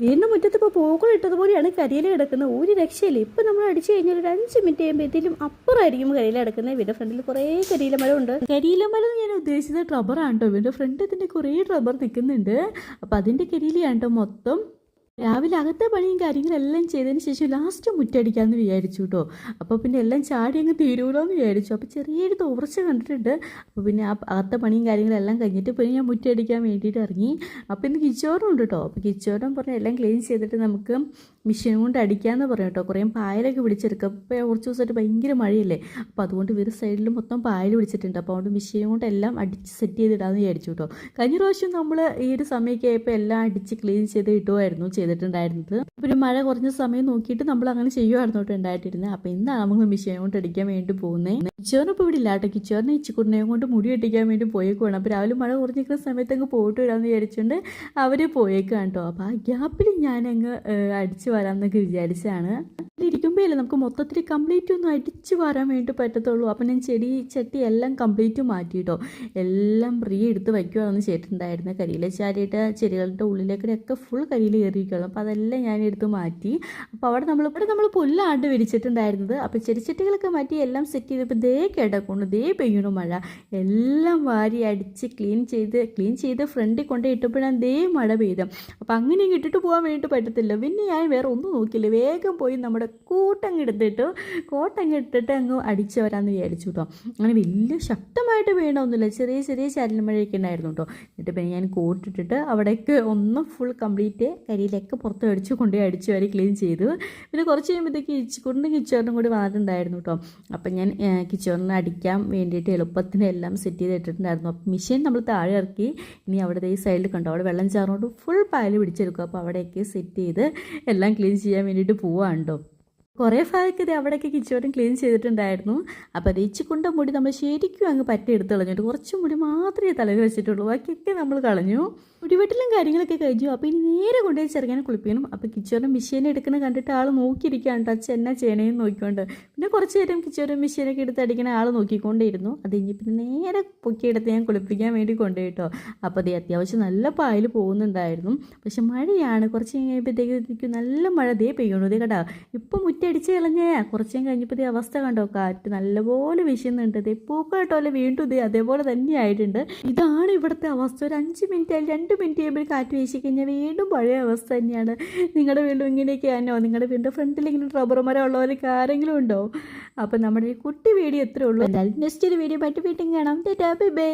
വീടിന്റെ മുറ്റത്ത് ഇപ്പോൾ പൂക്കൾ ഇട്ടതുപോലെയാണ് കരിയില കിടക്കുന്നത്. ഒരു രക്ഷയില്ല. ഇപ്പം നമ്മൾ അടിച്ചു കഴിഞ്ഞാൽ ഒരു അഞ്ച് മിനിറ്റ് കഴിയുമ്പോഴത്തേലും അപ്പുറമായിരിക്കും കരിയില കിടക്കുന്നത്. വീടിന്റെ ഫ്രണ്ടിൽ കുറേ കരിയില ഉണ്ട് കരിയില മരം ഞാൻ ഉദ്ദേശിച്ചത് റബ്ബറാണ് കേട്ടോ വീടിന്റെ ഫ്രണ്ട് ഇതിന്റെ കുറേ റബ്ബർ നിൽക്കുന്നുണ്ട് അപ്പം അതിന്റെ കരിയിലയാണ് കേട്ടോ മൊത്തം രാവിലെ അകത്തെ പണിയും കാര്യങ്ങളെല്ലാം ചെയ്തതിന് ശേഷം ലാസ്റ്റ് മുറ്റടിക്കാമെന്ന് വിചാരിച്ചു കേട്ടോ അപ്പോൾ പിന്നെ എല്ലാം ചാടി അങ്ങ് തീരുമല്ലോ എന്ന് വിചാരിച്ചു. അപ്പോൾ ചെറിയൊരു തോർച്ച കണ്ടിട്ടുണ്ട്. അപ്പോൾ പിന്നെ ആ അകത്തെ പണിയും കാര്യങ്ങളെല്ലാം കഴിഞ്ഞിട്ട് പിന്നെ ഞാൻ മുറ്റടിക്കാൻ വേണ്ടിയിട്ട് ഇറങ്ങി. അപ്പോൾ ഇന്ന് കിച്ചോറും ഉണ്ട് കേട്ടോ അപ്പോൾ കിച്ചോറും പറഞ്ഞ് എല്ലാം ക്ലീൻ ചെയ്തിട്ട് നമുക്ക് മിഷീൻ കൊണ്ട് അടിക്കാമെന്ന് പറയാം കേട്ടോ കുറേ പായലൊക്കെ പിടിച്ചെടുക്കാം. അപ്പോൾ കുറച്ച് ദിവസമായിട്ട് ഭയങ്കര മഴയല്ലേ. അപ്പോൾ അതുകൊണ്ട് വേറെ സൈഡിൽ മൊത്തം പായൽ പിടിച്ചിട്ടുണ്ട്. അപ്പോൾ അതുകൊണ്ട് മിഷീൻ കൊണ്ട് എല്ലാം അടിച്ച് സെറ്റ് ചെയ്തിടാമെന്ന് വിചാരിച്ചു കേട്ടോ കഴിഞ്ഞ പ്രാവശ്യം നമ്മൾ ഈ ഒരു സമയമൊക്കെ ആയപ്പോൾ എല്ലാം അടിച്ച് ക്ലീൻ ചെയ്ത് ഇട്ടുമായിരുന്നു ചെയ്തിട്ടുണ്ടായിരുന്നത്. ഒരു മഴ കുറഞ്ഞ സമയം നോക്കിയിട്ട് നമ്മൾ അങ്ങനെ ചെയ്യുമായിരുന്നു കേട്ടോ ഉണ്ടായിട്ടിരുന്നത് അപ്പോൾ ഇന്നാണ് നമ്മൾ മിഷീൻ കൊണ്ട് അടിക്കാൻ വേണ്ടി പോകുന്നത് കിച്ചോറിന് ഇപ്പോൾ ഇവിടെ ഇല്ല കേട്ടോ കിച്ചോറിനെ ഇച്ചിക്കുട്ടിനെയും കൊണ്ട് മുടി കെട്ടിക്കാൻ വേണ്ടി പോയേക്കുവാണ്. അപ്പോൾ രാവിലെ മഴ കുറഞ്ഞിരിക്കുന്ന സമയത്ത് അങ്ങ് പോയിട്ട് വരാമെന്ന് വിചാരിച്ചുകൊണ്ട് അവർ പോയേക്കാണ് കേട്ടോ. അപ്പോൾ ആ ഗ്യാപ്പിൽ ഞാനങ്ങ് അടിച്ച് വരാമെന്നൊക്കെ വിചാരിച്ചാണ് ഇരിക്കുമ്പോഴല്ലേ നമുക്ക് മൊത്തത്തിൽ കംപ്ലീറ്റ് ഒന്നും അടിച്ച് വരാൻ വേണ്ടി പറ്റത്തുള്ളൂ. അപ്പം ഞാൻ ചെടി ചട്ടി എല്ലാം കംപ്ലീറ്റ് മാറ്റി കേട്ടോ. എല്ലാം പ്രീ എടുത്ത് വയ്ക്കുവാണെന്ന് ചെയ്തിട്ടുണ്ടായിരുന്നു കരിയില ചാരിയിട്ട് ചെടികളുടെ ഉള്ളിലേക്കൂടെയൊക്കെ ഫുൾ കരിയിൽ കയറിയിരിക്കുകയാണ് അപ്പോൾ അതെല്ലാം ഞാൻ എടുത്ത് മാറ്റി. അപ്പോൾ അവിടെ നമ്മൾ ഇവിടെ നമ്മൾ പുല്ലാണ്ട് വിരിച്ചിട്ടുണ്ടായിരുന്നത്. അപ്പോൾ ചെടിച്ചട്ടികളൊക്കെ മാറ്റി എല്ലാം സെറ്റ് ചെയ്തപ്പോൾ ദേ കിടക്കുന്നു. ദേ പെയ്യണു മഴ. എല്ലാം വാരി അടിച്ച് ക്ലീൻ ചെയ്ത് ക്ലീൻ ചെയ്ത് ഫ്രണ്ടിൽ കൊണ്ട് ഇട്ടപ്പോഴാണ് ദേ മഴ പെയ്ത. അപ്പോൾ അങ്ങനെ ഇട്ടിട്ട് പോകാൻ വേണ്ടിയിട്ട് പറ്റത്തില്ല. പിന്നെ ഞാൻ വേറെ ഒന്നും നോക്കിയില്ല. വേഗം പോയി നമ്മുടെ കൂട്ടങ്ങെടുത്തിട്ട് എടുത്തിട്ട് കോട്ടങ്ങ് ഇട്ടിട്ട് അങ്ങ് അടിച്ച് വരാമെന്ന് വിചാരിച്ചു കേട്ടോ അങ്ങനെ വലിയ ശക്തമായിട്ട് വീണൊന്നുമില്ല ചെറിയ ചെറിയ ചാരൽ മഴയൊക്കെ ഉണ്ടായിരുന്നു കേട്ടോ എന്നിട്ട് പിന്നെ ഞാൻ കോട്ടിട്ടിട്ട് അവിടേക്ക് ഒന്ന് ഫുൾ കംപ്ലീറ്റ് കരിയിലൊക്കെ പുറത്ത് അടിച്ച് കൊണ്ടുപോയി അടിച്ച് വരെ ക്ലീൻ ചെയ്തു. പിന്നെ കുറച്ച് കഴിയുമ്പോഴത്തേക്ക് ഇച്ചിക്കുണ്ടും കിച്ചറിനും കൂടി വന്നിട്ടുണ്ടായിരുന്നു കേട്ടോ അപ്പം ഞാൻ കിച്ചോറിന് അടിക്കാൻ വേണ്ടിയിട്ട് എളുപ്പത്തിന് എല്ലാം സെറ്റ് ചെയ്ത് ഇട്ടിട്ടുണ്ടായിരുന്നു അപ്പം മെഷീൻ നമ്മൾ താഴെ ഇറക്കി ഇനി അവിടെ ഈ സൈഡിൽ കണ്ടോ അവിടെ വെള്ളം ചാറുകൊണ്ട് ഫുൾ പാൽ പിടിച്ചെടുക്കും. അപ്പോൾ അവിടെയൊക്കെ സെറ്റ് ചെയ്ത് എല്ലാം ക്ലീൻ ചെയ്യാൻ വേണ്ടിയിട്ട് പോവാണ്ടോ. കുറേ ഭാഗമൊക്കെ ഇത് അവിടെയൊക്കെ കിച്ചോടും ക്ലീൻ ചെയ്തിട്ടുണ്ടായിരുന്നു. അപ്പോൾ അത് കൊണ്ട മുടി നമ്മൾ ശരിക്കും അങ്ങ് പറ്റി എടുത്ത് കളഞ്ഞിട്ട് കുറച്ച് മുടി മാത്രമേ തലയിൽ വെച്ചിട്ടുള്ളൂ. ബാക്കിയൊക്കെ നമ്മൾ കളഞ്ഞു. മുടിവെട്ടിലും കാര്യങ്ങളൊക്കെ കഴിഞ്ഞു. അപ്പോൾ ഇനി നേരെ കൊണ്ടുപോയി ചെറുങ്ങനെ കുളിപ്പിക്കണം. അപ്പോൾ കിച്ചോറും മിഷീനെ എടുക്കുന്ന കണ്ടിട്ട് ആൾ നോക്കിയിരിക്കുകയാണ് ടച്ച് എന്നാ ചെയ്യണേന്ന് നോക്കിക്കൊണ്ട്. പിന്നെ കുറച്ച് നേരം കിച്ചോറും മിഷീനൊക്കെ എടുത്ത് അടിക്കണ ആൾ നോക്കിക്കൊണ്ടേയിരുന്നു. അത് കഴിഞ്ഞ് പിന്നെ നേരെ പൊക്കിയെടുത്ത് ഞാൻ കുളിപ്പിക്കാൻ വേണ്ടി കൊണ്ടുപോയിട്ടോ അപ്പോൾ അതേ അത്യാവശ്യം നല്ല പായൽ പോകുന്നുണ്ടായിരുന്നു. പക്ഷെ മഴയാണ്. കുറച്ച് കഴിയുമ്പോഴത്തേക്ക് നല്ല മഴ. ദേ പെയ്യണു ദേ കേട്ടോ ഇപ്പം മുറ്റടിച്ച് കളഞ്ഞേ. കുറച്ച് കഴിഞ്ഞപ്പോൾ അവസ്ഥ കണ്ടോ? കാറ്റ് നല്ലപോലെ വീശുന്നുണ്ട്. ദേ പൂക്കൾ കേട്ടോലെ വീണ്ടും ദേ അതേപോലെ തന്നെ ആയിട്ടുണ്ട്. ഇതാണ് ഇവിടുത്തെ അവസ്ഥ. ഒരു അഞ്ച് മിനിറ്റ് ആയി രണ്ട് മിനിറ്റ് കഴിയുമ്പോൾ കാറ്റ് വീശി കഴിഞ്ഞാൽ വീണ്ടും പഴയ അവസ്ഥ തന്നെയാണ്. നിങ്ങളുടെ വീണ്ടും ഇങ്ങനെയൊക്കെയാണോ നിങ്ങളുടെ വീണ്ടും ഫ്രണ്ടിൽ ഇങ്ങനെ റബ്ബർ മരം ഉള്ളവരൊക്കെ ആരെങ്കിലും ഉണ്ടോ? അപ്പം നമ്മുടെ ഈ കുട്ടി വീഡിയോ എത്രയുള്ളൂ എന്തായാലും നെക്സ്റ്റ് ഒരു വീഡിയോ പറ്റി വീട്ടിൽ കാണാം. ബൈ